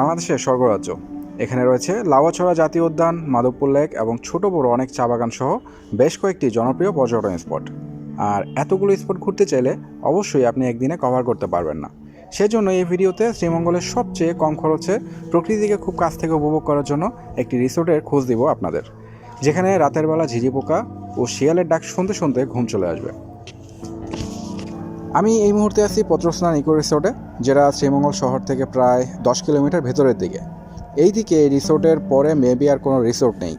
বাংলাদেশের স্বর্গরাজ্য। এখানে রয়েছে লাওয়াছড়া জাতীয় উদ্যান, মাধবপুর লেক এবং ছোট বড় অনেক চা বাগান সহ বেশ কয়েকটি জনপ্রিয় পর্যটন স্পট। আর এতগুলো স্পট ঘুরতে চাইলে অবশ্যই আপনি একদিনে কভার করতে পারবেন না। সেজন্য এই ভিডিওতে শ্রীমঙ্গলের সবচেয়ে কম খরচে প্রকৃতিকে খুব কাছ থেকে উপভোগ করার জন্য একটি রিসোর্টের খোঁজ দিব আপনাদের, যেখানে রাতের বেলা ঝিঝি পোকা ও শিয়ালের ডাক শুনতে শুনতে ঘুম চলে আসবে। আমি এই মুহূর্তে আছি পত্রস্নান ইকো রিসোর্টে, যেটা শ্রীমঙ্গল শহর থেকে প্রায় দশ কিলোমিটার ভেতরের দিকে। এই দিকে এই রিসোর্টের পরে মেবি আর কোনো রিসোর্ট নেই।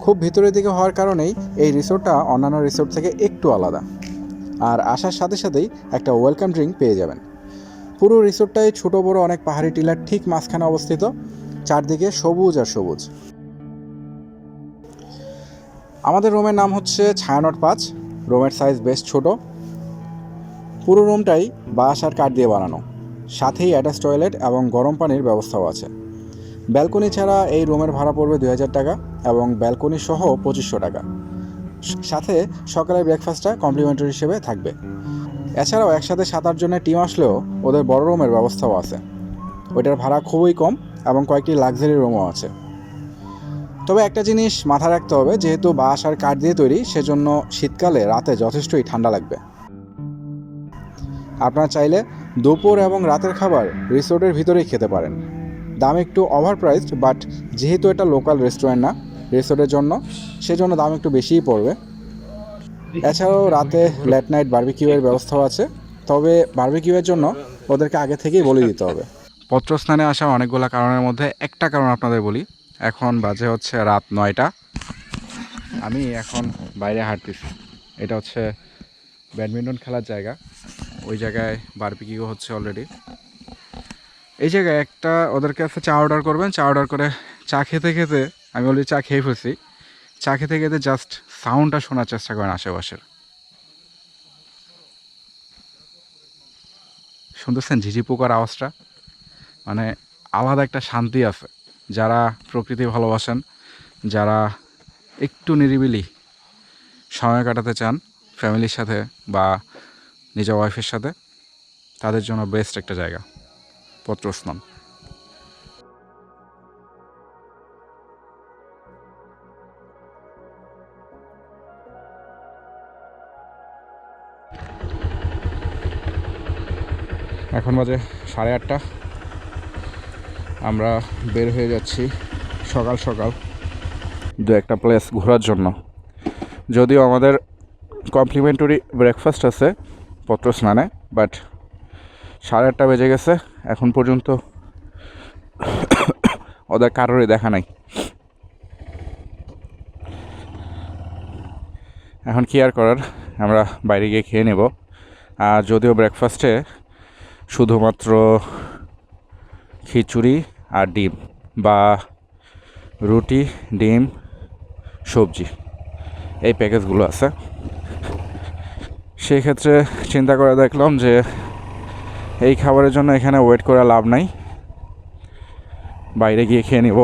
খুব ভিতরের দিকে হওয়ার কারণেই এই রিসোর্টটা অন্যান্য রিসোর্ট থেকে একটু আলাদা। আর আসার সাথে সাথেই একটা ওয়েলকাম ড্রিঙ্ক পেয়ে যাবেন। পুরো রিসোর্টটাই ছোট, বড়, অনেক পাহাড়ি টিলার ঠিক মাঝখানে অবস্থিত। চারদিকে সবুজ আর সবুজ। আমাদের রুমের নাম হচ্ছে ছায়ানট পাঁচ। রুমের সাইজ বেশ ছোট। পুরো রুমটাই বাঁশ আর কাঠ দিয়ে বানানো। সাথেই অ্যাটাচ টয়লেট এবং গরম পানির ব্যবস্থাও আছে। ব্যালকনি ছাড়া এই রুমের ভাড়া পড়বে দুই হাজার টাকা এবং ব্যালকনি সহ পঁচিশশো টাকা। সাথে সকালের ব্রেকফাস্টটা কমপ্লিমেন্টারি হিসেবে থাকবে। এছাড়াও একসাথে সাত আট জনের টিম আসলেও ওদের বড় রুমের ব্যবস্থাও আছে। ওইটার ভাড়া খুবই কম এবং কয়েকটি লাক্সারি রুমও আছে। তবে একটা জিনিস মাথায় রাখতে হবে, যেহেতু বাঁশ আর কাঠ দিয়ে তৈরি, সেজন্য শীতকালে রাতে যথেষ্টই ঠান্ডা লাগবে। আপনারা চাইলে দুপুর এবং রাতের খাবার রিসোর্টের ভিতরেই খেতে পারেন। দাম একটু ওভার প্রাইসড বাট যেহেতু এটা লোকাল রেস্টুরেন্ট না রিসোর্টের জন্য, সেজন্য দাম একটু বেশিই পড়বে। এছাড়াও রাতে লেট নাইট বার্বিকিউয়ের ব্যবস্থাও আছে, তবে বার্বিকিউয়ের জন্য ওদেরকে আগে থেকেই বলে দিতে হবে। পত্রস্থানে আসা অনেকগুলো কারণের মধ্যে একটা কারণ আপনাদের বলি, এখন বাজে হচ্ছে রাত নয়টা। আমি এখন বাইরে হাঁটতেছি, এটা হচ্ছে ব্যাডমিন্টন খেলার জায়গা। ওই জায়গায় বারবিকিউ হচ্ছে অলরেডি এই জায়গায় একটা ওদের কাছে চা অর্ডার করবেন, চা অর্ডার করে চা খেতে খেতে আমি অলরেডি চা খেয়ে ফেলছি। চা খেতে খেতে জাস্ট সাউন্ডটা শোনার চেষ্টা করেন আশেপাশের। শুনতেছেন ঝিঝি পোকার আওয়াজটা? মানে আলাদা একটা শান্তি আছে। যারা প্রকৃতি ভালোবাসেন, যারা একটু নিরিবিলি সময় কাটাতে চান ফ্যামিলির সাথে বা নিজের ওয়াইফের সাথে, তাদের জন্য বেস্ট একটা জায়গা পত্রস্নান এখন বাজে সাড়ে আটটা। আমরা বের হয়ে যাচ্ছি সকাল সকাল দু একটা প্লেস ঘোরার জন্য। যদিও আমাদের কমপ্লিমেন্টারি ব্রেকফাস্ট আছে পত্র স্নানে বাট সাড়ে আটটা বেজে গেছে, এখন পর্যন্ত ওদের কারোরই দেখা নাই। এখন কি আর করার, আমরা বাইরে গিয়ে খেয়ে নেব। আর যদিও ব্রেকফাস্টে শুধুমাত্র খিচুড়ি আর ডিম বা রুটি, ডিম, সবজি, এই প্যাকেজগুলো আছে। সেই ক্ষেত্রে চিন্তা করে দেখলাম যে এই খাবারের জন্য এখানে ওয়েট করা লাভ নাই। বাইরে গিয়ে খেয়ে নিব।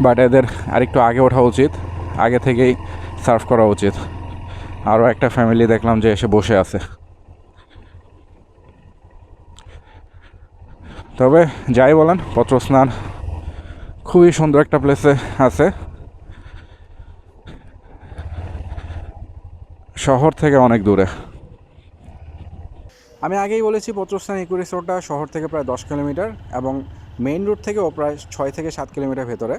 বাট এদের আরেকটু আগে ওঠা উচিত। আগে থেকেই সার্ভ করা উচিত। আরও একটা ফ্যামিলি দেখলাম যে এসে বসে আছে। তবে যাই বলেন পত্র স্নান খুবই সুন্দর একটা প্লেসে আছে। শহর থেকে অনেক দূরে। আমি আগেই বলেছি পত্রস্থান ইকো রিসোর্টটা শহর থেকে প্রায় দশ কিলোমিটার এবং মেইন রোড থেকেও প্রায় ছয় থেকে সাত কিলোমিটার ভেতরে।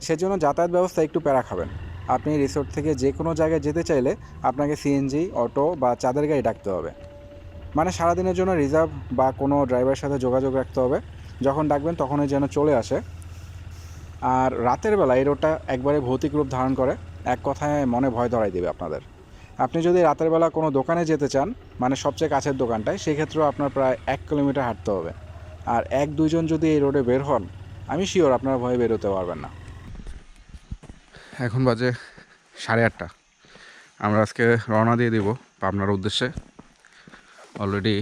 সেজন্য যাতায়াত ব্যবস্থা একটু প্যারা খাবেন। আপনি রিসোর্ট থেকে যে কোনো জায়গায় যেতে চাইলে আপনাকে সিএনজি অটো বা চাঁদের গাড়ি ডাকতে হবে। মানে সারাদিনের জন্য রিজার্ভ বা কোনো ড্রাইভারের সাথে যোগাযোগ রাখতে হবে। যখন ডাকবেন তখনই যেন চলে আসে। আর রাতের বেলা এই রোডটা একবারে ভৌতিক রূপ ধারণ করে। এক কথায় মনে ভয় ধরাই দেবে আপনাদের। আপনি যদি রাতের বেলা কোনো দোকানে যেতে চান মানে সবচেয়ে কাছের দোকানটায়, সেক্ষেত্রেও আপনার প্রায় এক কিলোমিটার হাঁটতে হবে। আর এক দুইজন যদি এই রোডে বের হন, আমি শিওর আপনারা ভয়ে বেরোতে পারবেন না। এখন বাজে সাড়ে আটটা। আমরা আজকে রওনা দিয়ে দিব পাবনার উদ্দেশ্যে। অলরেডি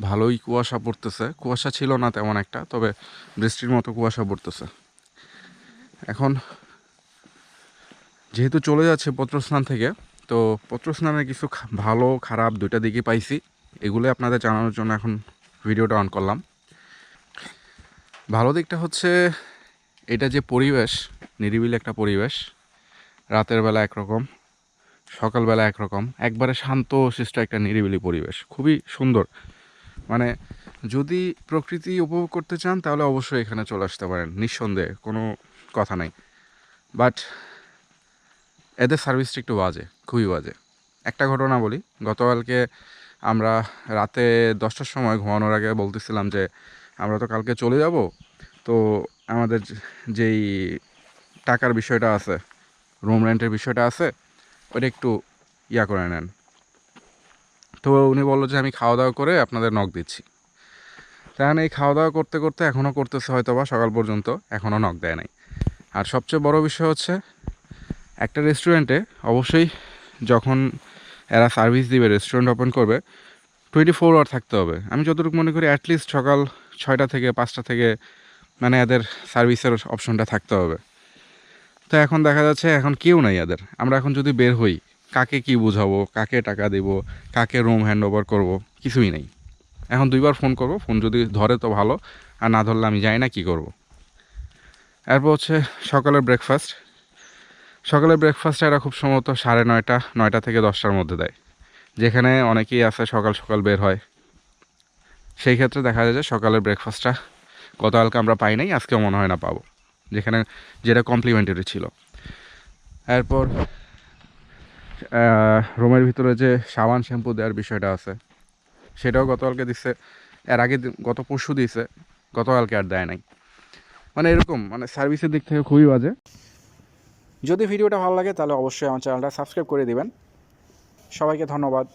ভালোই কুয়াশা পড়তেছে। কুয়াশা ছিল না তেমন একটা, তবে বৃষ্টির মতো কুয়াশা পড়তেছে। এখন যেহেতু চলে যাচ্ছে পত্রস্থান থেকে তো পত্রস্নানের কিছু ভালো, খারাপ দুইটা দিকে পাইছি। এগুলো আপনাদের জানানোর জন্য এখন ভিডিওটা অন করলাম। ভালো দিকটা হচ্ছে, এটা যে পরিবেশ, নিরিবিলি একটা পরিবেশ, রাতের বেলা একরকম সকালবেলা একরকম, একবারে শান্ত শিষ্ট একটা নিরিবিলি পরিবেশ, খুবই সুন্দর। মানে যদি প্রকৃতি উপভোগ করতে চান, তাহলে অবশ্যই এখানে চলে আসতে পারেন, নিঃসন্দেহে, কোনো কথা নাই। বাট এদের সার্ভিসটা একটু বাজে, খুবই বাজে। একটা ঘটনা বলি, গতকালকে আমরা রাতে দশটার সময় ঘুমানোর আগে বলতেছিলাম যে, আমরা তো কালকে চলে যাব। তো আমাদের যেই টাকার বিষয়টা আছে রুম রেন্টের বিষয়টা আছে ওটা একটু ইয়া করে নেন। তো উনি বলল যে, আমি খাওয়া দাওয়া করে আপনাদের নখ দিচ্ছি। তাহলে এই খাওয়া দাওয়া করতে করতে এখনও করতেছে হয়তো বা সকাল পর্যন্ত এখনও নখ দেয় নাই। আর সবচেয়ে বড় বিষয় হচ্ছে একটা রেস্টুরেন্টে অবশ্যই যখন এরা সার্ভিস দিবে রেস্টুরেন্ট ওপেন করবে টোয়েন্টি ফোর আওয়ার থাকতে হবে। আমি যতটুকু মনে করি অ্যাটলিস্ট সকাল ছয়টা থেকে পাঁচটা থেকে মানে এদের সার্ভিসের অপশনটা থাকতে হবে। তো এখন দেখা যাচ্ছে এখন কেউ নাই এদের। আমরা এখন যদি বের হই, কাকে কি বুঝাবো, কাকে টাকা দেব, কাকে রুম হ্যান্ড ওভার করব, কিছুই নেই। এখন দুইবার ফোন করব ফোন যদি ধরে তো ভালো, আর না ধরলে আমি জানি না কি করব। এরপর হচ্ছে সকালের ব্রেকফাস্ট সকালের ব্রেকফাস্ট এরা খুব সম্ভবত সাড়ে নয়টা নয়টা থেকে দশটার মধ্যে দেয়। যেখানে অনেকেই আছে সকাল সকাল বের হয়। সেই ক্ষেত্রে দেখা যায় যে সকালের ব্রেকফাস্টটা গতকালকে আমরা পাই নাই, আজকেও মনে হয় না পাবো। যেখানে যেটা কমপ্লিমেন্টারি ছিল। এরপর রুমের ভিতরে যে সাবান শ্যাম্পু দেওয়ার বিষয়টা আছে, সেটাও গতকালকে দিচ্ছে এর আগে গত পরশু দিছে, গতকালকে আর দেয় নাই। মানে এরকম মানে সার্ভিসের দিক থেকে খুবই বাজে। যদি ভিডিওটা ভালো লাগে তাহলে অবশ্যই আমার চ্যানেলটা সাবস্ক্রাইব করে দেবেন। সবাইকে ধন্যবাদ।